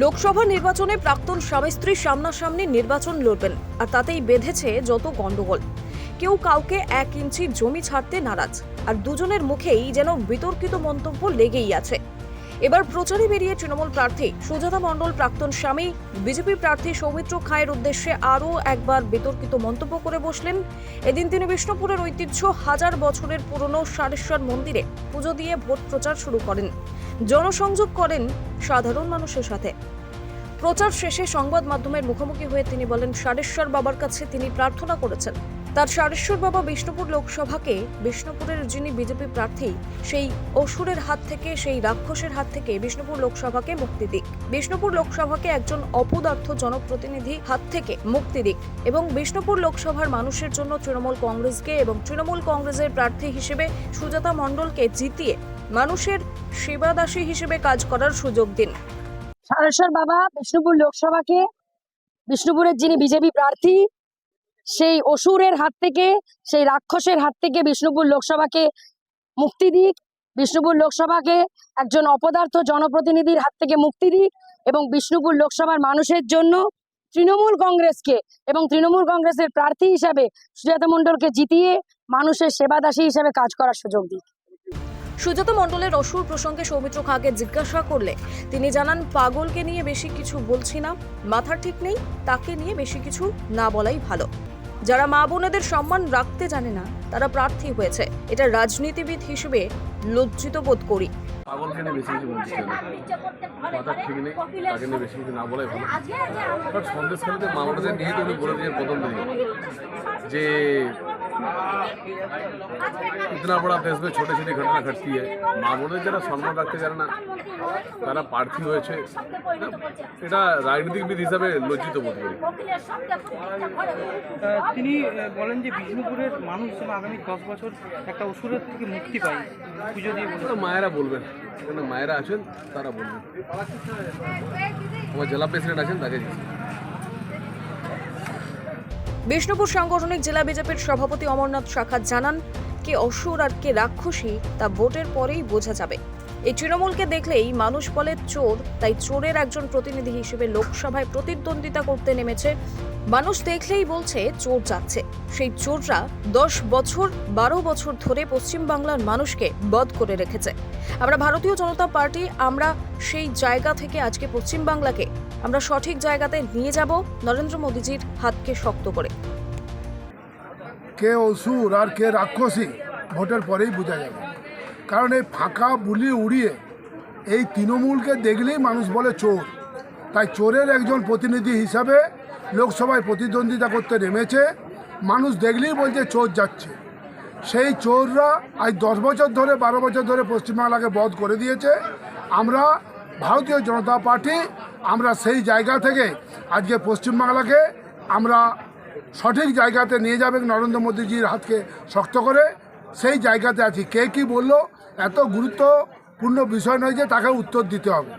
লোকসভা নির্বাচনে প্রাক্তন স্বামী স্ত্রী সামনাসামনি নির্বাচন লড়বেন, আর তাতেই বেঁধেছে যত গন্ডগোল কেউ কাউকে এক ইঞ্চি জমি ছাড়তে নারাজ, আর দুজনের মুখেই যেন বিতর্কিত মন্তব্য লেগেই আছে। এবার প্রচারে বেরিয়ে তৃণমূল প্রার্থী সুজাতা মণ্ডল, প্রাক্তন স্বামী, বিজেপি প্রার্থী সৌমিত্র খায়ের উদ্দেশ্যে আরও একবার বিতর্কিত মন্তব্য করে বসলেন। এদিন তিনি বিষ্ণুপুরের ঐতিহ্য হাজার বছরের পুরনো সারেশ্বর মন্দিরে পুজো দিয়ে ভোট প্রচার শুরু করেন। জনসংযোগ করেন সাধারণ মানুষের সাথে। প্রচার শেষে সংবাদ মাধ্যমের মুখোমুখি হয়ে তিনি বলেন, সারেশ্বর বাবার কাছে তিনি প্রার্থনা করেছেন। তার সারেশ্বর বাবা বিষ্ণুপুর লোকসভাকে, বিষ্ণুপুরের যিনি বিজেপি প্রার্থী, সেই অসুরের হাত থেকে, সেই রাক্ষসের হাত থেকে বিষ্ণুপুর লোকসভাকে মুক্তি দিক। বিষ্ণুপুর লোকসভাকে একজন অপদার্থ জনপ্রতিনিধি হাত থেকে মুক্তি দিক এবং বিষ্ণুপুর লোকসভার মানুষের জন্য তৃণমূল কংগ্রেসকে এবং তৃণমূল কংগ্রেসের প্রার্থী হিসেবে সুজাতা মণ্ডলকে জিতিয়ে মানুষের সেবাদাসী হিসেবে কাজ করার সুযোগ দিন। সারেশ্বর বাবা, বিষ্ণুপুর লোকসভাকে, বিষ্ণুপুরের যিনি বিজেপি প্রার্থী, সেই অসুরের হাত থেকে, সেই রাক্ষসের হাত থেকে বিষ্ণুপুর লোকসভাকে মুক্তি দিক। বিষ্ণুপুর লোকসভাকে একজন অপদার্থ জনপ্রতিনিধির হাত থেকে মুক্তি দিক এবং বিষ্ণুপুর লোকসভার মানুষের জন্য তৃণমূল কংগ্রেসকে এবং তৃণমূল কংগ্রেসের প্রার্থী হিসাবে সুজাতা মণ্ডলকে জিতিয়ে মানুষের সেবাদাসী হিসাবে কাজ করার সুযোগ দিক। সুজাতা মণ্ডলের অসুর প্রসঙ্গে সৌমিত্র খাঁকে জিজ্ঞাসা করলে তিনি জানান, পাগলকে নিয়ে বেশি কিছু বলছি না। মাথার ঠিক নেই, তাকে নিয়ে বেশি কিছু না বলাই ভালো। যারা মা বোনেদের সম্মান রাখতে জানে না, তারা প্রার্থী হয়েছে। এটা রাজনীতিবিদ হিসেবে লজ্জিত বোধ করি। যে इतना बड़ा देश में छोटी छोटी घटना घटती है মা বোনের যারা সম্মান রাখতে জানে না তারা প্রার্থী হয়েছে এটা রাজনীতিবিদ হিসাবে লজ্জিত বোধ করি আহ, তিনি আহ, বলেন যে বিষ্ণুপুরের মানুষ যেন আগামী দশ বছর একটা অসুরের থেকে মুক্তি পায় পুজো দিয়ে বলে তো মায়েরা বলবেন এখানে মায়েরা আছেন তারা বলবেন আমার জেলা প্রেসিডেন্ট আছেন তাকে দিচ্ছি বিষ্ণুপুর সাংগঠনিক জেলা বিজেপির সভাপতি অমরনাথ শাখা জানান, কে অসুর আর কে রাক্ষসী তা ভোটের পরেই বোঝা যাবে। এই তৃণমূলকে দেখলেই মানুষ বলে চোর, তাই চোরের একজন প্রতিনিধি হিসেবে লোকসভায় প্রতিদ্বন্দ্বিতা করতে নেমেছে। মানুষ দেখলেই বলছে চোর যাচ্ছে। সেই চোররা দশ বছর, বারো বছর ধরে পশ্চিমবাংলার মানুষকে বধ করে রেখেছে। আমরা ভারতীয় জনতা পার্টি, আমরা সেই জায়গা থেকে আজকে পশ্চিমবাংলাকে, আমরা সঠিক জায়গাতে নিয়ে যাব নরেন্দ্র মোদীজির হাতকে শক্ত করে। কে অসুর আর কে রাক্ষসী, ভোটের পরেই বোঝা যাবে। কারণ এই ফাঁকা বুলি উড়িয়ে এই তৃণমূলকে দেখলেই মানুষ বলে চোর। তাই চোরের একজন প্রতিনিধি হিসাবে লোকসভায় প্রতিদ্বন্দ্বিতা করতে নেমেছে। মানুষ দেখলেই বলছে চোর যাচ্ছে। সেই চোররা আজ দশ বছর ধরে, বারো বছর ধরে পশ্চিমবাংলাকে বধ করে দিয়েছে। আমরা ভারতীয় জনতা পার্টি, আমরা সেই জায়গা থেকে আজকে পশ্চিমবাংলাকে আমরা সঠিক জায়গাতে নিয়ে যাবেন নরেন্দ্র মোদীজির হাতকে শক্ত করে। সেই জায়গাতে আছি। কে কি বলল? এত গুরুত্বপূর্ণ বিষয় নয় যে তাকে উত্তর দিতে হবে।